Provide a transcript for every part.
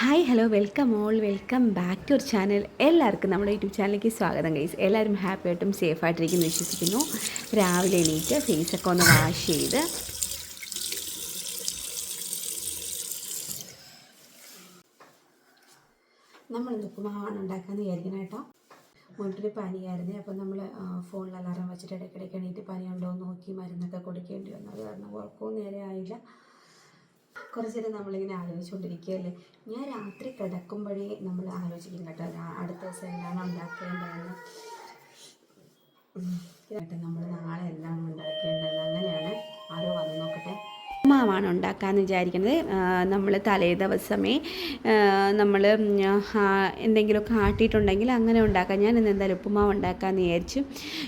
Hi hello welcome all welcome back to our channel എല്ലാവർക്കും നമ്മുടെ YouTube ചാനലിലേക്ക് സ്വാഗതം ഗൈസ് എല്ലാവരും ഹാപ്പി ആയിട്ടും സേഫ് ആയിട്ടിരിക്കും വിശ്വസിക്കുന്നു. രാവിലെ എണീറ്റ് ഫേസൊക്കെ ഒന്ന് വാഷ് ചെയ്ത്. നമ്മൾ ഉപ്പുമാവാണ് ഉണ്ടാക്കാമെന്ന് വിചാരിക്കണം കേട്ടോ. മുന്നിട്ടൊരു പനിയായിരുന്നു. അപ്പം നമ്മൾ ഫോണിൽ അലാറം വെച്ചിട്ട് ഇടയ്ക്കിടയ്ക്ക് എണീറ്റ് പനിയുണ്ടോ നോക്കി മരുന്നൊക്കെ കൊടുക്കേണ്ടി വന്നു. അത് കാരണം ഉറക്കവും നേരെ ആയില്ല. കുറച്ച് നേരം നമ്മളിങ്ങനെ ആലോചിച്ചുകൊണ്ടിരിക്കുകയല്ലേ ഞാൻ രാത്രി കിടക്കുമ്പോഴേ നമ്മൾ ആലോചിക്കും കേട്ടോ. അടുത്ത ദിവസം എന്താണ് ഉണ്ടാക്കേണ്ടതെന്ന്. കേട്ടോ നമ്മൾ നാളെ എന്താണ് ഉണ്ടാക്കേണ്ടത് അങ്ങനെയാണ്. ആരോ വന്ന് നോക്കട്ടെ. ഉപ്പുമാവാണ് ഉണ്ടാക്കാമെന്ന് വിചാരിക്കുന്നത്. നമ്മൾ തലേ ദിവസമേ നമ്മൾ എന്തെങ്കിലുമൊക്കെ ആട്ടിയിട്ടുണ്ടെങ്കിൽ അങ്ങനെ ഉണ്ടാക്കാം. ഞാൻ ഇന്ന് എന്തായാലും ഉപ്പുമാവ് ഉണ്ടാക്കാമെന്ന് വിചാരിച്ചു.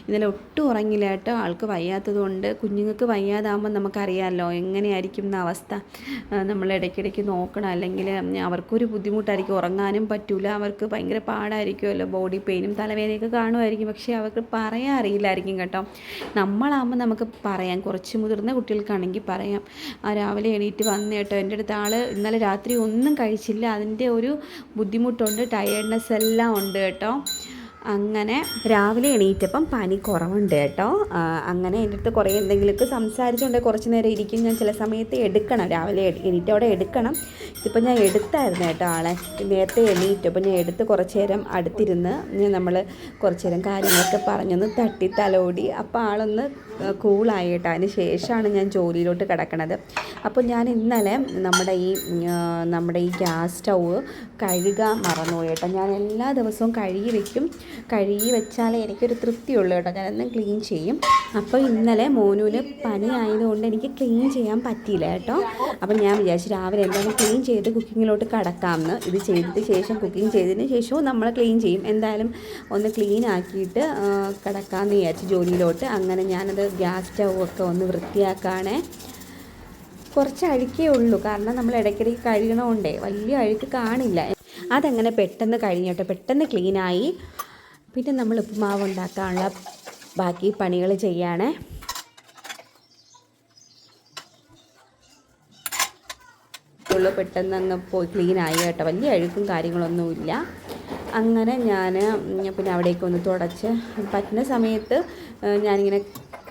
ഇന്നലെ ഒട്ടും ഉറങ്ങില്ല കേട്ടോ. ആൾക്ക് വയ്യാത്തതുകൊണ്ട് കുഞ്ഞുങ്ങൾക്ക് വയ്യാതാകുമ്പോൾ നമുക്കറിയാമല്ലോ എങ്ങനെയായിരിക്കും എന്ന അവസ്ഥ. നമ്മൾ ഇടയ്ക്കിടയ്ക്ക് നോക്കണം. അല്ലെങ്കിൽ അവർക്കൊരു ബുദ്ധിമുട്ടായിരിക്കും. ഉറങ്ങാനും പറ്റൂല. അവർക്ക് ഭയങ്കര പാടായിരിക്കുമല്ലോ. ബോഡി പെയിനും തലവേദനയൊക്കെ കാണുമായിരിക്കും. പക്ഷേ അവർക്ക് പറയാൻ അറിയില്ലായിരിക്കും കേട്ടോ. നമ്മളാകുമ്പോൾ നമുക്ക് പറയാം. കുറച്ച് മുതിർന്ന കുട്ടികൾക്കാണെങ്കിൽ പറയാം. ആ രാവിലെ എണീറ്റ് വന്നു കേട്ടോ. എന്റെ അടുത്ത് ആൾ ഇന്നലെ രാത്രി ഒന്നും കഴിച്ചില്ല. അതിന്റെ ഒരു ബുദ്ധിമുട്ടുണ്ട് ടയേർഡ്നെസ് എല്ലാം ഉണ്ട് കേട്ടോ. അങ്ങനെ രാവിലെ എണീറ്റപ്പം പനി കുറവുണ്ട് കേട്ടോ. അങ്ങനെ എന്റെ അടുത്ത് കുറേ എന്തെങ്കിലുമൊക്കെ സംസാരിച്ചുകൊണ്ട് കുറച്ച് നേരം ഇരിക്കും. ഞാൻ ചില സമയത്ത് എടുക്കണം. രാവിലെ എണീറ്റവിടെ എടുക്കണം. ഇതിപ്പോൾ ഞാൻ എടുത്തായിരുന്നു കേട്ടോ ആളെ. നേരത്തെ എണീറ്റു അപ്പോൾ ഞാൻ എടുത്ത് കുറച്ച് നേരം അടുത്തിരുന്ന് നമ്മൾ കുറച്ച് നേരം കാര്യങ്ങളൊക്കെ പറഞ്ഞൊന്ന് തട്ടി തലോടി. അപ്പോൾ ആളൊന്ന് കൂളായി കേട്ടോ. അതിന് ശേഷമാണ് ഞാൻ ജോലിയിലോട്ട് കിടക്കണത്. അപ്പോൾ ഞാൻ ഇന്നലെ നമ്മുടെ ഈ നമ്മുടെ ഈ ഗ്യാസ് സ്റ്റൗ കഴുകാൻ മറന്നുപോയി കേട്ടോ. ഞാൻ എല്ലാ ദിവസവും കഴുകി വെക്കും. കഴുകി വെച്ചാലേ എനിക്കൊരു തൃപ്തിയുള്ളൂ കേട്ടോ. ഞാനെന്നും ക്ലീൻ ചെയ്യും. അപ്പോൾ ഇന്നലെ മോനൂൽ പനി ആയതുകൊണ്ട് എനിക്ക് ക്ലീൻ ചെയ്യാൻ പറ്റിയില്ല കേട്ടോ. അപ്പോൾ ഞാൻ വിചാരിച്ചു രാവിലെ എന്തായാലും ക്ലീൻ ചെയ്ത് കുക്കിങ്ങിലോട്ട് കടക്കാമെന്ന്. ഇത് ചെയ്തിട്ട് ശേഷം കുക്കിംഗ് ചെയ്തതിന് ശേഷവും നമ്മൾ ക്ലീൻ ചെയ്യും. എന്തായാലും ഒന്ന് ക്ലീൻ ആക്കിയിട്ട് കിടക്കാമെന്ന് വിചാരിച്ചു ജോലിയിലോട്ട്. അങ്ങനെ ഞാനത് ഗ്യാസ് സ്റ്റൗ ഒക്കെ ഒന്ന് വൃത്തിയാക്കാണേ. കുറച്ച് അഴുക്കേ ഉള്ളൂ. കാരണം നമ്മൾ ഇടയ്ക്കിടയ്ക്ക് കഴുകണമുണ്ടേ വലിയ അഴുക്ക് കാണില്ല. അതങ്ങനെ പെട്ടെന്ന് കഴിഞ്ഞോട്ടെ പെട്ടെന്ന് ക്ലീനായി. പിന്നെ നമ്മൾ ഉപ്പുമാവ് ഉണ്ടാക്കാനുള്ള ബാക്കി പണികൾ ചെയ്യാണ്. ഉള്ളു പെട്ടെന്ന് അങ്ങ് പോയി ക്ലീൻ ആയി കേട്ടോ. വലിയ അഴുക്കും കാര്യങ്ങളൊന്നുമില്ല അങ്ങനെ ഞാൻ പിന്നെ അവിടേക്ക് ഒന്ന് തുടച്ച് പറ്റുന്ന സമയത്ത് ഞാനിങ്ങനെ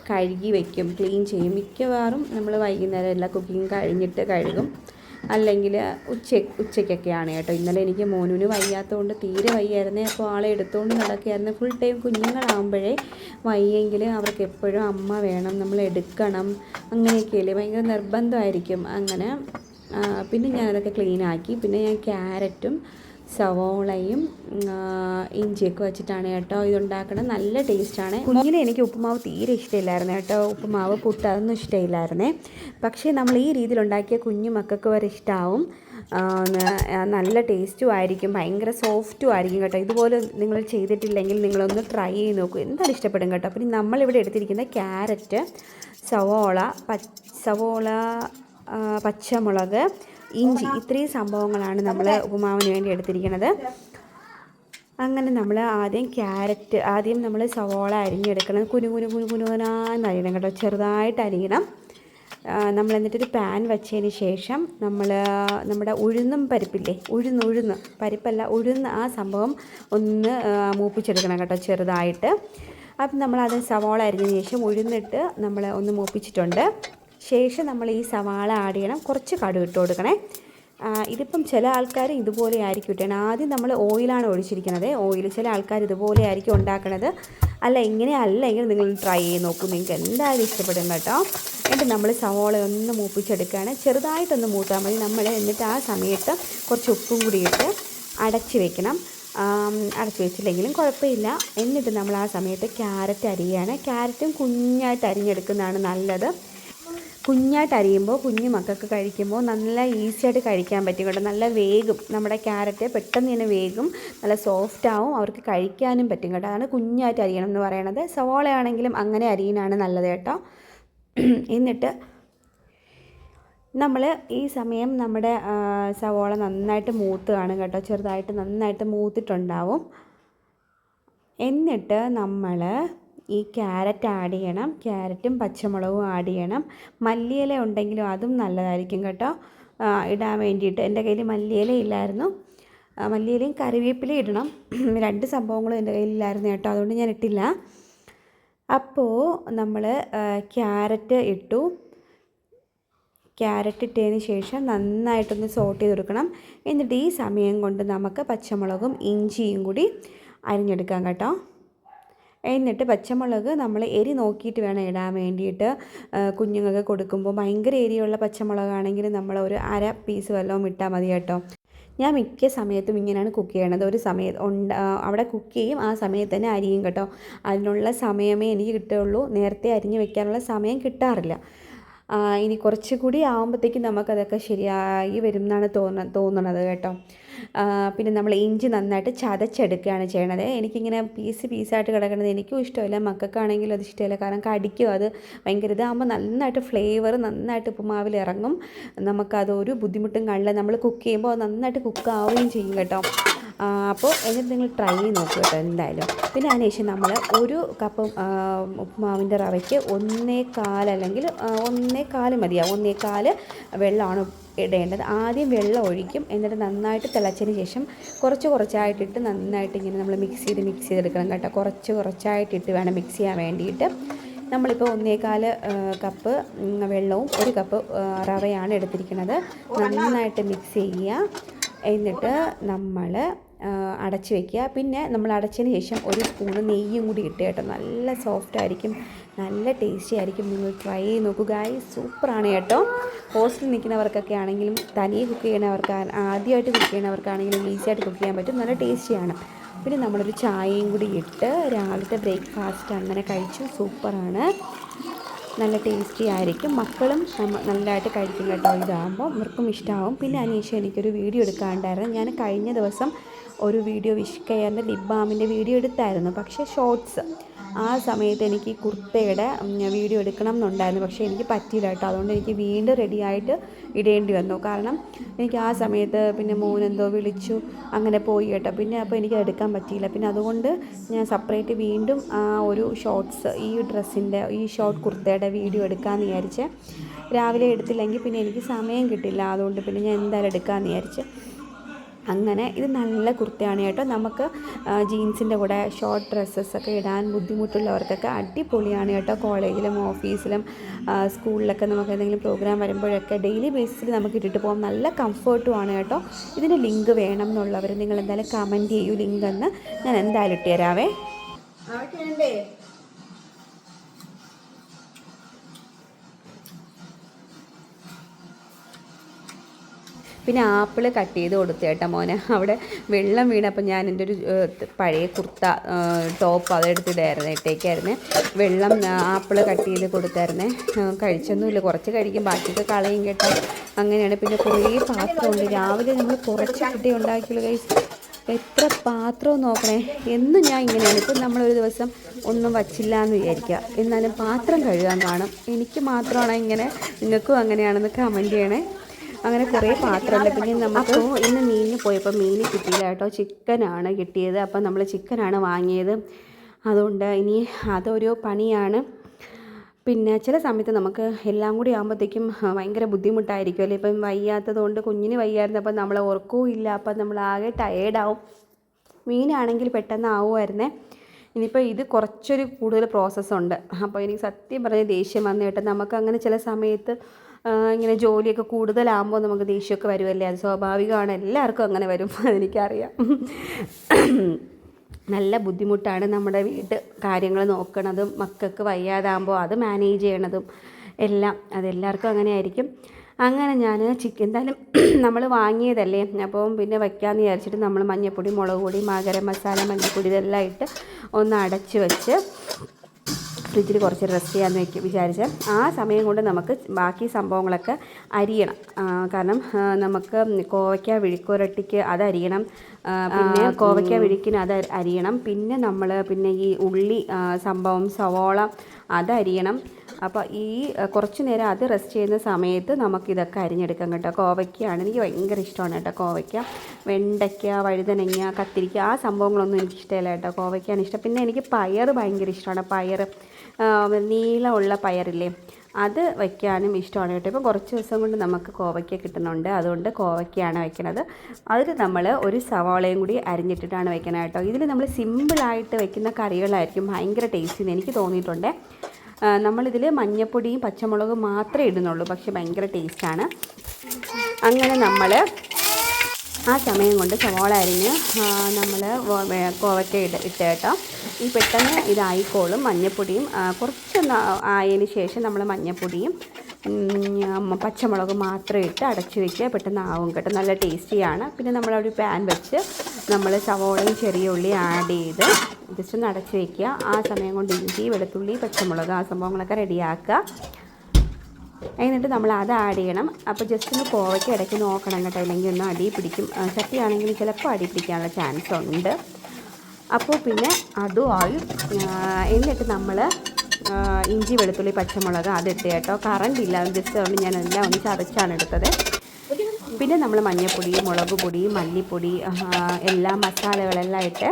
കഴുകി വയ്ക്കും ക്ലീൻ ചെയ്യും. മിക്കവാറും നമ്മൾ വൈകുന്നേരം എല്ലാ കുക്കിങ്ങും കഴിഞ്ഞിട്ട് കഴുകും. അല്ലെങ്കിൽ ഉച്ച ഉച്ചയ്ക്കൊക്കെയാണ് കേട്ടോ. ഇന്നലെ എനിക്ക് മോനുവിന് വയ്യാത്തതുകൊണ്ട് തീരെ വയ്യായിരുന്നേ. അപ്പോൾ ആളെ എടുത്തുകൊണ്ട് നടക്കുകയായിരുന്നു. ഫുൾ ടൈം കുഞ്ഞുങ്ങളാകുമ്പോഴേ വയ്യെങ്കിൽ അവർക്ക് എപ്പോഴും അമ്മ വേണം നമ്മൾ എടുക്കണം. അങ്ങനെയൊക്കെയല്ലേ. ഭയങ്കര നിർബന്ധമായിരിക്കും. അങ്ങനെ പിന്നെ ഞാനതൊക്കെ ക്ലീനാക്കി പിന്നെ ഞാൻ ക്യാരറ്റും സവോളയും ഇഞ്ചിയൊക്കെ വെച്ചിട്ടാണ് കേട്ടോ ഇതുണ്ടാക്കണം നല്ല ടേസ്റ്റാണ്. കുഞ്ഞിനെ എനിക്ക് ഉപ്പുമാവ് തീരെ ഇഷ്ടമില്ലായിരുന്നു കേട്ടോ. ഉപ്പുമാവ് പുട്ട് അതൊന്നും ഇഷ്ടമില്ലായിരുന്നേ. പക്ഷേ നമ്മൾ ഈ രീതിയിൽ ഉണ്ടാക്കിയ കുഞ്ഞു മക്കൾക്ക് വരെ ഇഷ്ടമാവും നല്ല ടേസ്റ്റും ആയിരിക്കും. ഭയങ്കര സോഫ്റ്റും ആയിരിക്കും കേട്ടോ. ഇതുപോലെ നിങ്ങൾ ചെയ്തിട്ടില്ലെങ്കിൽ നിങ്ങളൊന്ന് ട്രൈ ചെയ്ത് നോക്കൂ. എന്തായാലും ഇഷ്ടപ്പെടും കേട്ടോ? അപ്പം നമ്മളിവിടെ എടുത്തിരിക്കുന്ന ക്യാരറ്റ് സവോള പച്ച സവോള പച്ചമുളക് ഇഞ്ചി. ഇത്രയും സംഭവങ്ങളാണ് നമ്മൾ ഉപ്പുമാവിന് വേണ്ടി എടുത്തിരിക്കുന്നത് അങ്ങനെ നമ്മൾ ആദ്യം ക്യാരറ്റ് ആദ്യം നമ്മൾ സവോള അരിഞ്ഞെടുക്കണം. കുനു കുനു കുനു കുനുകുനാന്ന് അരിയണം കേട്ടോ. ചെറുതായിട്ട് അരിയണം. നമ്മൾ എന്നിട്ടൊരു പാൻ വെച്ചതിന് ശേഷം നമ്മൾ നമ്മുടെ ഉഴുന്നും പരിപ്പില്ലേ? ഉഴുന്ന് ഉഴുന്ന്. പരിപ്പല്ല ഉഴുന്ന് ആ സംഭവം ഒന്ന് മൂപ്പിച്ചെടുക്കണം കേട്ടോ ചെറുതായിട്ട്. അപ്പം നമ്മളത് സവോള അരിഞ്ഞതിന് ശേഷം ഉഴുന്നിട്ട് നമ്മൾ ഒന്ന് മൂപ്പിച്ചിട്ടുണ്ട്. ശേഷം നമ്മൾ ഈ സവാള ആഡ് ചെയ്യണം. കുറച്ച് കടുക് ഇട്ട് കൊടുക്കണേ. ഇതിപ്പം ചില ആൾക്കാർ ഇതുപോലെ ആയിരിക്കും ഇട്ടേ ആദ്യം നമ്മൾ ഓയിലാണ് ഒഴിച്ചിരിക്കുന്നത് ഓയിൽ ചില ആൾക്കാർ ഇതുപോലെ ആയിരിക്കും ഉണ്ടാക്കണത്. അല്ല ഇങ്ങനെ അല്ലെങ്കിൽ നിങ്ങൾ ട്രൈ ചെയ്ത് നോക്കും. നിങ്ങൾക്ക് എന്തായാലും ഇഷ്ടപ്പെടും കേട്ടോ. എന്നിട്ട് നമ്മൾ സവോള ഒന്ന് മൂപ്പിച്ചെടുക്കുകയാണ്. ചെറുതായിട്ടൊന്ന് മൂത്താൽ മതി. നമ്മൾ എന്നിട്ട് ആ സമയത്ത് കുറച്ച് ഉപ്പും കൂടി ഇട്ട് അടച്ച് വെക്കണം. അടച്ച് വെച്ചില്ലെങ്കിലും കുഴപ്പമില്ല. എന്നിട്ട് നമ്മൾ ആ സമയത്ത് ക്യാരറ്റ് അരിയാണ് ക്യാരറ്റും കുഞ്ഞായിട്ട് അരിഞ്ഞെടുക്കുന്നതാണ് നല്ലത്. കുഞ്ഞായിട്ട് അരിയുമ്പോൾ കുഞ്ഞു മക്കൾക്ക് കഴിക്കുമ്പോൾ നല്ല ഈസി ആയിട്ട് കഴിക്കാൻ പറ്റും കേട്ടോ. നല്ല വേഗം നമ്മുടെ ക്യാരറ്റ് പെട്ടെന്ന് തന്നെ വേഗം നല്ല സോഫ്റ്റ് ആവും അവർക്ക് കഴിക്കാനും പറ്റും കേട്ടോ. അതാണ് കുഞ്ഞായിട്ട് അരിയണം എന്ന് പറയണത്. സവോളയാണെങ്കിലും അങ്ങനെ അരിയണാണ് നല്ലത് കേട്ടോ. എന്നിട്ട് നമ്മൾ ഈ സമയം നമ്മുടെ സവോള നന്നായിട്ട് മൂത്ത് കാണും കേട്ടോ. ചെറുതായിട്ട് നന്നായിട്ട് മൂത്തിട്ടുണ്ടാവും. എന്നിട്ട് നമ്മൾ ഈ ക്യാരറ്റ് ആഡ് ചെയ്യണം. ക്യാരറ്റും പച്ചമുളകും ആഡ് ചെയ്യണം. മല്ലിയില ഉണ്ടെങ്കിലും അതും നല്ലതായിരിക്കും കേട്ടോ. ഇടാൻ വേണ്ടിയിട്ട്. എന്റെ കയ്യിൽ മല്ലിയില ഇല്ലായിരുന്നു. മല്ലിയിലയും കറിവേപ്പിലയും ഇടണം. രണ്ട് സംഭവങ്ങളും എന്റെ കയ്യിലില്ലായിരുന്നു കേട്ടോ. അതുകൊണ്ട് ഞാൻ ഇട്ടില്ല. അപ്പോൾ നമ്മൾ ക്യാരറ്റ് ഇട്ടു. ക്യാരറ്റ് ഇട്ടതിന് ശേഷം നന്നായിട്ടൊന്ന് സോട്ട് ചെയ്ത് കൊടുക്കണം. എന്നിട്ട് ഈ സമയം കൊണ്ട് നമുക്ക് പച്ചമുളകും ഇഞ്ചിയും കൂടി അരിഞ്ഞെടുക്കാം കേട്ടോ. എന്നിട്ട് പച്ചമുളക് നമ്മൾ എരി നോക്കിയിട്ട് വേണം ഇടാൻ വേണ്ടിയിട്ട്. കുഞ്ഞുങ്ങൾക്ക് കൊടുക്കുമ്പോൾ ഭയങ്കര എരിയുള്ള പച്ചമുളകാണെങ്കിൽ നമ്മൾ ഒരു അര പീസ് വല്ലതും ഇട്ടാൽ മതി കേട്ടോ. ഞാൻ മിക്ക സമയത്തും ഇങ്ങനെയാണ് കുക്ക് ചെയ്യണത്. ഒരു സമയത്ത് ഉണ്ട് അവിടെ കുക്ക് ചെയ്യും. ആ സമയത്ത് തന്നെ അരിയും കേട്ടോ. അതിനുള്ള സമയമേ എനിക്ക് കിട്ടുള്ളൂ നേരത്തെ അരിഞ്ഞ് വെക്കാനുള്ള സമയം കിട്ടാറില്ല. ഇനി കുറച്ചുകൂടി ആകുമ്പോഴത്തേക്കും നമുക്കതൊക്കെ ശരിയായി വരും എന്നാണ് തോന്ന തോന്നണത് കേട്ടോ. പിന്നെ നമ്മൾ ഇഞ്ചി നന്നായിട്ട് ചതച്ചെടുക്കുകയാണ് ചെയ്യണത്. എനിക്കിങ്ങനെ പീസ് പീസായിട്ട് കിടക്കുന്നത് എനിക്കും ഇഷ്ടമില്ല. മക്കൾക്കാണെങ്കിലും അത് ഇഷ്ടമില്ല. കാരണം കടിക്കും അത് ഭയങ്കര ഇതാകുമ്പോൾ നന്നായിട്ട് ഫ്ലേവർ നന്നായിട്ട് ഉപ്പുമാവിൽ ഇറങ്ങും. നമുക്കത് ഒരു ബുദ്ധിമുട്ടും കാണില്ല. നമ്മൾ കുക്ക് ചെയ്യുമ്പോൾ അത് നന്നായിട്ട് കുക്ക് ആവുകയും ചെയ്യും കേട്ടോ. അപ്പോൾ എന്നിട്ട് നിങ്ങൾ ട്രൈ ചെയ്ത് നോക്കുക കേട്ടോ എന്തായാലും. പിന്നെ അതിനുശേഷം നമ്മൾ ഒരു കപ്പ് ഉപ്പുമാവിന്റെ റവയ്ക്ക് ഒന്നേ കാൽ അല്ലെങ്കിൽ ആ, ഒന്നേ കാൽ മതിയാവും. ഒന്നേ കാൽ വെള്ളമാണ് ഇടേണ്ടത്. ആദ്യം വെള്ളം ഒഴിക്കും. എന്നിട്ട് നന്നായിട്ട് തിളച്ചതിന് ശേഷം കുറച്ച് കുറച്ചായിട്ടിട്ട് നന്നായിട്ട് ഇങ്ങനെ നമ്മൾ മിക്സ് ചെയ്ത് മിക്സ് ചെയ്തെടുക്കണം കേട്ടോ. കുറച്ച് കുറച്ചായിട്ടിട്ട് വേണം മിക്സ് ചെയ്യാൻ വേണ്ടിയിട്ട്. നമ്മളിപ്പോൾ ഒന്നേകാൽ ആ, കപ്പ് വെള്ളവും ഒരു കപ്പ് റവയാണ് എടുത്തിരിക്കുന്നത്. നന്നായിട്ട് മിക്സ് ചെയ്യുക. എന്നിട്ട് നമ്മൾ അടച്ച് വയ്ക്കുക പിന്നെ നമ്മൾ അടച്ചതിന് ശേഷം ഒരു സ്പൂണ് നെയ്യും കൂടി ഇട്ട് കേട്ടോ. നല്ല സോഫ്റ്റ് ആയിരിക്കും. നല്ല ടേസ്റ്റി ആയിരിക്കും. നിങ്ങൾ ട്രൈ ചെയ്ത് നോക്കുക സൂപ്പറാണ് കേട്ടോ. ഹോസ്റ്റലിൽ നിൽക്കുന്നവർക്കൊക്കെ ആണെങ്കിലും തനിയെ കുക്ക് ചെയ്യണവർക്ക് ആദ്യമായിട്ട് കുക്ക് ചെയ്യണവർക്കാണെങ്കിലും ഈസി ആയിട്ട് കുക്ക് ചെയ്യാൻ പറ്റും. നല്ല ടേസ്റ്റിയാണ് പിന്നെ നമ്മളൊരു ചായയും കൂടി ഇട്ട് രാവിലത്തെ ബ്രേക്ക്ഫാസ്റ്റ് അങ്ങനെ കഴിച്ചു. സൂപ്പറാണ് നല്ല ടേസ്റ്റി ആയിരിക്കും. മക്കളും നല്ലതായിട്ട് കഴിക്കും കേട്ടോ. ഇതാകുമ്പോൾ അവർക്കും ഇഷ്ടമാവും പിന്നെ അനീഷ എനിക്കൊരു വീഡിയോ എടുക്കാണ്ടായിരുന്നു. ഞാൻ കഴിഞ്ഞ ദിവസം ഒരു വീഡിയോ വിഷ് കെയറിന്റെ ബാമിന്റെ വീഡിയോ എടുത്തായിരുന്നു. പക്ഷേ ഷോർട്സ് ആ സമയത്ത് എനിക്ക് കുർത്തയുടെ വീഡിയോ എടുക്കണം എന്നുണ്ടായിരുന്നു പക്ഷേ എനിക്ക് പറ്റിയില്ല കേട്ടോ. അതുകൊണ്ട് എനിക്ക് വീണ്ടും റെഡിയായിട്ട് ഇടേണ്ടി വന്നു. കാരണം എനിക്ക് ആ സമയത്ത് പിന്നെ മോനെന്തോ വിളിച്ചു. അങ്ങനെ പോയി കേട്ടോ. പിന്നെ അപ്പോൾ എനിക്ക് എടുക്കാൻ പറ്റിയില്ല. പിന്നെ അതുകൊണ്ട് ഞാൻ സെപ്പറേറ്റ് വീണ്ടും ആ ഒരു ഷോർട്ട്സ് ഈ ഡ്രസ്സിന്റെ ഈ ഷോർട്ട് കുർത്തയുടെ വീഡിയോ എടുക്കാമെന്ന് വിചാരിച്ച് രാവിലെ എടുത്തില്ലെങ്കിൽ പിന്നെ എനിക്ക് സമയം കിട്ടില്ല. അതുകൊണ്ട് പിന്നെ ഞാൻ എന്തായാലും എടുക്കാമെന്ന് വിചാരിച്ച് അങ്ങനെ ഇത് നല്ല കുർത്തയാണ് കേട്ടോ. നമുക്ക് ജീൻസിന്റെ കൂടെ ഷോർട്ട് ഡ്രസ്സസ്സൊക്കെ ഇടാൻ ബുദ്ധിമുട്ടുള്ളവർക്കൊക്കെ അടിപൊളിയാണ് കേട്ടോ. കോളേജിലും ഓഫീസിലും സ്കൂളിലൊക്കെ നമുക്ക് എന്തെങ്കിലും പ്രോഗ്രാം വരുമ്പോഴൊക്കെ ഡെയിലി ബേസിൽ നമുക്ക് ഇട്ടിട്ട് പോകാം. നല്ല കംഫർട്ടുമാണ് കേട്ടോ. ഇതിന്റെ ലിങ്ക് വേണം എന്നുള്ളവർ നിങ്ങൾ എന്തായാലും കമന്റ് ചെയ്യൂ. ലിങ്ക് എന്ന് ഞാൻ എന്തായാലും ഇട്ട് പിന്നെ ആപ്പിൾ കട്ട് ചെയ്ത് കൊടുത്തു കേട്ടോ മോനെ. അവിടെ വെള്ളം വീണപ്പോൾ ഞാൻ എന്റെ ഒരു പഴയ കുർത്ത ടോപ്പ് അതെടുത്തിടായിരുന്നു ഇട്ടേക്കായിരുന്നു. വെള്ളം ആപ്പിൾ കട്ട് ചെയ്ത് കൊടുത്തായിരുന്നേ. കഴിച്ചൊന്നുമില്ല. കുറച്ച് കഴിക്കും. ബാക്കിയൊക്കെ കളയും കേട്ടോ. അങ്ങനെയാണ്. പിന്നെ കുറേ പാത്രമുണ്ട്. രാവിലെ നമ്മൾ കുറച്ച് കുട്ടി ഉണ്ടാക്കിയുള്ളൂ കൈസ് എത്ര പാത്രവും നോക്കണേ. എന്നും ഞാൻ ഇങ്ങനെയാണ്. ഇപ്പം നമ്മളൊരു ദിവസം ഒന്നും വച്ചില്ല എന്ന് വിചാരിക്കുക. എന്നാലും പാത്രം കഴുകാൻ കാണും. എനിക്ക് മാത്രമാണ് ഇങ്ങനെ നിങ്ങൾക്കും അങ്ങനെയാണെന്ന് കമന്റ് ചെയ്യണേ. അങ്ങനെ കുറേ പാത്രമുണ്ട് പിന്നെ നമുക്ക് ഇന്ന് മീനിന് പോയപ്പോൾ മീൻ കിട്ടിയില്ല കേട്ടോ. ചിക്കനാണ് കിട്ടിയത്. അപ്പം നമ്മൾ ചിക്കനാണ് വാങ്ങിയത്. അതുകൊണ്ട് ഇനി അതൊരു പണിയാണ്. പിന്നെ ചില സമയത്ത് നമുക്ക് എല്ലാം കൂടി ആകുമ്പോഴത്തേക്കും ഭയങ്കര ബുദ്ധിമുട്ടായിരിക്കും അല്ലേ? ഇപ്പം വയ്യാത്തത് കൊണ്ട് കുഞ്ഞിന് വയ്യായിരുന്നപ്പോൾ നമ്മൾ ഉറക്കവും ഇല്ല. അപ്പം നമ്മൾ ആകെ ടയേർഡാവും മീനാണെങ്കിൽ പെട്ടെന്ന് ആവുമായിരുന്നേ. ഇനിയിപ്പോൾ ഇത് കുറച്ചൊരു കൂടുതൽ പ്രോസസ്സുണ്ട് അപ്പോൾ എനിക്ക് സത്യം പറഞ്ഞ ദേഷ്യം വന്നു കേട്ടോ. നമുക്ക് അങ്ങനെ ചില സമയത്ത് ഇങ്ങനെ ജോലിയൊക്കെ കൂടുതലാകുമ്പോൾ നമുക്ക് ദേഷ്യമൊക്കെ വരുമല്ലേ അത് സ്വാഭാവികമാണ്. എല്ലാവർക്കും അങ്ങനെ വരും. അതെനിക്കറിയാം. നല്ല ബുദ്ധിമുട്ടാണ് നമ്മുടെ വീട്ട് കാര്യങ്ങൾ നോക്കണതും മക്കൾക്ക് വയ്യാതാകുമ്പോൾ അത് മാനേജ് ചെയ്യണതും എല്ലാം. അതെല്ലാവർക്കും അങ്ങനെ ആയിരിക്കും അങ്ങനെ ഞാൻ ചിക്കൻ എന്തായാലും നമ്മൾ വാങ്ങിയതല്ലേ? അപ്പം പിന്നെ വയ്ക്കാമെന്ന് വിചാരിച്ചിട്ട് നമ്മൾ മഞ്ഞൾപ്പൊടി മുളക് പൊടി മകര മസാല മഞ്ഞൾപ്പൊടി ഇതെല്ലാം ഇട്ട് ഒന്ന് അടച്ച് വെച്ച് ഫ്രിഡ്ജിൽ കുറച്ച് റെസ്റ്റ് ചെയ്യാമെന്ന് വെക്കും വിചാരിച്ച് ആ സമയം കൊണ്ട് നമുക്ക് ബാക്കി സംഭവങ്ങളൊക്കെ അരിയണം. കാരണം നമുക്ക് കോവയ്ക്ക വിഴുക്കുരട്ടിക്ക് അത് അരിയണം. പിന്നെ കോവയ്ക്ക വിഴുക്കിന് അത് അരിയണം. പിന്നെ നമ്മൾ പിന്നെ ഈ ഉള്ളി സംഭവം സവോള അത് അരിയണം. അപ്പോൾ ഈ കുറച്ച് നേരം അത് റെസ്റ്റ് ചെയ്യുന്ന സമയത്ത് നമുക്കിതൊക്കെ അരിഞ്ഞെടുക്കാം കേട്ടോ. കോവയ്ക്കയാണ് എനിക്ക് ഭയങ്കര ഇഷ്ടമാണ് കേട്ടോ കോവയ്ക്ക. വെണ്ടയ്ക്ക വഴുതനങ്ങ കത്തിരിക്ക ആ സംഭവങ്ങളൊന്നും എനിക്ക് ഇഷ്ടമല്ല കേട്ടോ കോവയ്ക്കാണ് ഇഷ്ടം. പിന്നെ എനിക്ക് പയർ ഭയങ്കര ഇഷ്ടമാണ്. പയർ നീളമുള്ള പയറില്ലേ? അത് വയ്ക്കാനും ഇഷ്ടമാണ് കേട്ടോ. ഇപ്പോൾ കുറച്ച് ദിവസം കൊണ്ട് നമുക്ക് കോവയ്ക്ക കിട്ടുന്നുണ്ട്. അതുകൊണ്ട് കോവയ്ക്കയാണ് വയ്ക്കുന്നത് അതിൽ നമ്മൾ ഒരു സവാളയും കൂടി അരിഞ്ഞിട്ടിട്ടാണ് വയ്ക്കുന്നത് കേട്ടോ. ഇതിൽ നമ്മൾ സിമ്പിളായിട്ട് വയ്ക്കുന്ന കറികളായിരിക്കും ഭയങ്കര ടേസ്റ്റി എന്ന് എനിക്ക് തോന്നിയിട്ടുണ്ട്. നമ്മളിതിൽ മഞ്ഞപ്പൊടിയും പച്ചമുളകും മാത്രമേ ഇടുന്നുള്ളൂ. പക്ഷേ ഭയങ്കര ടേസ്റ്റാണ് അങ്ങനെ നമ്മൾ ആ സമയം കൊണ്ട് സവാള അരിഞ്ഞ് നമ്മൾ കോവക്ക ഇട്ട് കേട്ടോ. ഈ പെട്ടെന്ന് ഇതായിക്കോളും മഞ്ഞൾപ്പൊടിയും ആ, കുറച്ചൊന്ന് ആയതിന് ശേഷം നമ്മൾ മഞ്ഞപ്പൊടിയും പച്ചമുളക് മാത്രം ഇട്ട് അടച്ച് വെക്കുക. പെട്ടെന്ന് ആവും കേട്ടോ. നല്ല ടേസ്റ്റിയാണ്. പിന്നെ നമ്മളൊരു പാൻ വെച്ച് നമ്മൾ സവോളയും ചെറിയ ഉള്ളി ആഡ് ചെയ്ത് ജസ്റ്റ് ഒന്ന് അടച്ച് വെക്കുക. ആ സമയം കൊണ്ട് ഇഞ്ചി വെളുത്തുള്ളി പച്ചമുളക് ആ സംഭവങ്ങളൊക്കെ റെഡിയാക്കുക എന്നിട്ട് നമ്മൾ അത് ആഡ് ചെയ്യണം. അപ്പോൾ ജസ്റ്റ് ഒന്ന് കോവയ്ക്ക് ഇടയ്ക്ക് നോക്കണം കേട്ടോ. അല്ലെങ്കിൽ ഒന്ന് അടി പിടിക്കും. ചട്ടിയാണെങ്കിൽ ചിലപ്പോൾ അടി പിടിക്കാനുള്ള ചാൻസ് ഉണ്ട്. അപ്പോൾ പിന്നെ അതും ആയി എന്നിട്ട് നമ്മൾ ഇഞ്ചി വെളുത്തുള്ളി പച്ചമുളക് അതിട്ട് കേട്ടോ. കറണ്ട് ഇല്ല. ജസ്റ്റ് അതുകൊണ്ട് ഞാൻ എല്ലാം ഒന്ന് ചതച്ചാണ് എടുത്തത്. പിന്നെ നമ്മൾ മഞ്ഞൾപ്പൊടി മുളക് പൊടി മല്ലിപ്പൊടി എല്ലാ മസാലകളെല്ലാം ഇട്ട്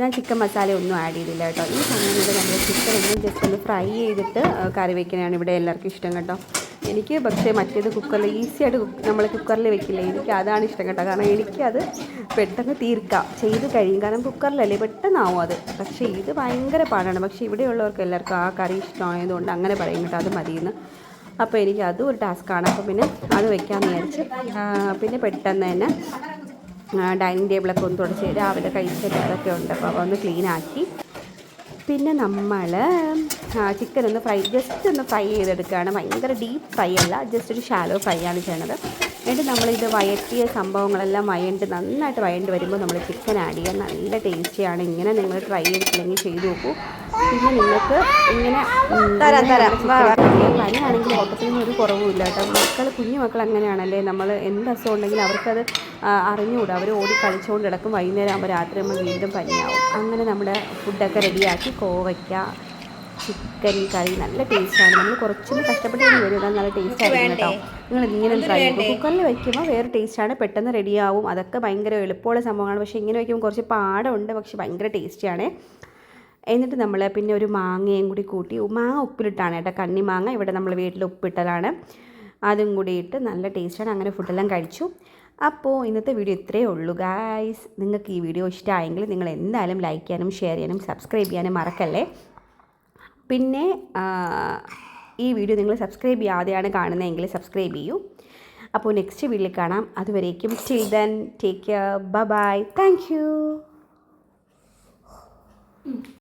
ഞാൻ ചിക്കൻ മസാല ഒന്നും ആഡ് ചെയ്തില്ല കേട്ടോ. ഈ സമയത്ത് നമ്മൾ ചിക്കൻ ഒന്ന് ജസ്റ്റ് ഒന്ന് ഫ്രൈ ചെയ്തിട്ട് കറി വെക്കുന്നതാണ് ഇവിടെ എല്ലാവർക്കും ഇഷ്ടം കേട്ടോ. എനിക്ക് പക്ഷേ മറ്റേത് കുക്കറിൽ ഈസി ആയിട്ട് നമ്മൾ കുക്കറിൽ വെക്കില്ല. എനിക്ക് അതാണ് ഇഷ്ടം കേട്ടോ. കാരണം എനിക്കത് പെട്ടെന്ന് തീർക്കാം. ചെയ്ത് കഴിയും. കാരണം കുക്കറിലല്ലേ പെട്ടെന്നാവും അത്. പക്ഷേ ഇത് ഭയങ്കര പാടാണ്. പക്ഷേ ഇവിടെയുള്ളവർക്ക് എല്ലാവർക്കും ആ കറി ഇഷ്ടമായതുകൊണ്ട് അങ്ങനെ പറയും കേട്ടോ. അത് മതിയെന്ന്. അപ്പോൾ എനിക്ക് അതും ഒരു ടാസ്ക്കാണ് അപ്പോൾ പിന്നെ അത് വെക്കാമെന്ന് വിചാരിച്ച് പിന്നെ പെട്ടെന്ന് തന്നെ ഡൈനിങ് ടേബിളൊക്കെ ഒന്ന് തുടച്ച് രാവിലെ കഴിച്ചിട്ട് അതൊക്കെ ഉണ്ട്. അപ്പോൾ ഒന്ന് ക്ലീൻ ആക്കി. പിന്നെ നമ്മൾ ചിക്കൻ ഒന്ന് ഫ്രൈ ജസ്റ്റ് ഒന്ന് ഫ്രൈ ചെയ്തെടുക്കുകയാണ്. ഭയങ്കര ഡീപ്പ് ഫ്രൈ അല്ല ജസ്റ്റ് ഒരു ഷാലോ ഫ്രൈ ആണ് ചെയ്യണത്. എന്നിട്ട് നമ്മളിത് വയറ്റിയ സംഭവങ്ങളെല്ലാം വയണ്ട് നന്നായിട്ട് വയണ്ട് വരുമ്പോൾ നമ്മൾ ചിക്കൻ ആഡ് ചെയ്യുക നല്ല ടേസ്റ്റിയാണ് ഇങ്ങനെ നിങ്ങൾ ട്രൈ ചെയ്തിട്ടില്ലെങ്കിൽ ചെയ്ത് നോക്കൂ. പിന്നെ നിങ്ങൾക്ക് ഇങ്ങനെ തരാം, തരാം. പനിയാണെങ്കിൽ ഓട്ടത്തിനൊന്നും ഒരു കുറവുമില്ല. കേട്ടോ മക്കൾ കുഞ്ഞു മക്കൾ അങ്ങനെയാണല്ലേ? നമ്മൾ എന്ത് അസുഖം ഉണ്ടെങ്കിലും അവർക്കത് അറിഞ്ഞുകൂടാ. അവർ ഓടി കളിച്ചുകൊണ്ട് കിടക്കും വൈകുന്നേരം ആകുമ്പോൾ രാത്രി നമ്മൾ വീണ്ടും പനിയാവും. അങ്ങനെ നമ്മുടെ ഫുഡൊക്കെ റെഡിയാക്കി കോവയ്ക്ക ചിക്കൻ കറി നല്ല ടേസ്റ്റാണ് നമ്മൾ കുറച്ചൊന്ന് കഷ്ടപ്പെട്ട് വരും നല്ല ടേസ്റ്റ് ആയിരുന്നു കേട്ടോ. നിങ്ങൾ ഇങ്ങനെ ട്രൈ ചെയ്യും കുക്കറിൽ വയ്ക്കുമ്പോൾ വേറെ ടേസ്റ്റാണ് പെട്ടെന്ന് റെഡിയാവും അതൊക്കെ ഭയങ്കര എളുപ്പമുള്ള സംഭവമാണ് പക്ഷേ ഇങ്ങനെ വയ്ക്കുമ്പോൾ കുറച്ച് പാടമുണ്ട്. പക്ഷേ ഭയങ്കര ടേസ്റ്റിയാണ് എന്നിട്ട് നമ്മൾ പിന്നെ ഒരു മാങ്ങയും കൂടി കൂട്ടി മാങ്ങ ഉപ്പിലിട്ടാണ് കേട്ടോ. കണ്ണി മാങ്ങ ഇവിടെ നമ്മൾ വീട്ടിൽ ഉപ്പിട്ടതാണ്. അതും കൂടി ഇട്ട് നല്ല ടേസ്റ്റാണ് അങ്ങനെ ഫുഡെല്ലാം കഴിച്ചു. അപ്പോൾ ഇന്നത്തെ വീഡിയോ ഇത്രയേ ഉള്ളൂ ഗായ്സ് നിങ്ങൾക്ക് ഈ വീഡിയോ ഇഷ്ടമായെങ്കിൽ നിങ്ങൾ എന്തായാലും ലൈക്ക് ചെയ്യാനും ഷെയർ ചെയ്യാനും സബ്സ്ക്രൈബ് ചെയ്യാനും മറക്കല്ലേ? പിന്നെ ഈ വീഡിയോ നിങ്ങൾ സബ്സ്ക്രൈബ് ചെയ്യാതെയാണ് കാണുന്നതെങ്കിൽ സബ്സ്ക്രൈബ് ചെയ്യൂ. അപ്പോൾ നെക്സ്റ്റ് വീഡിയോ കാണാം. അതുവരേക്കും till then take care bye thank you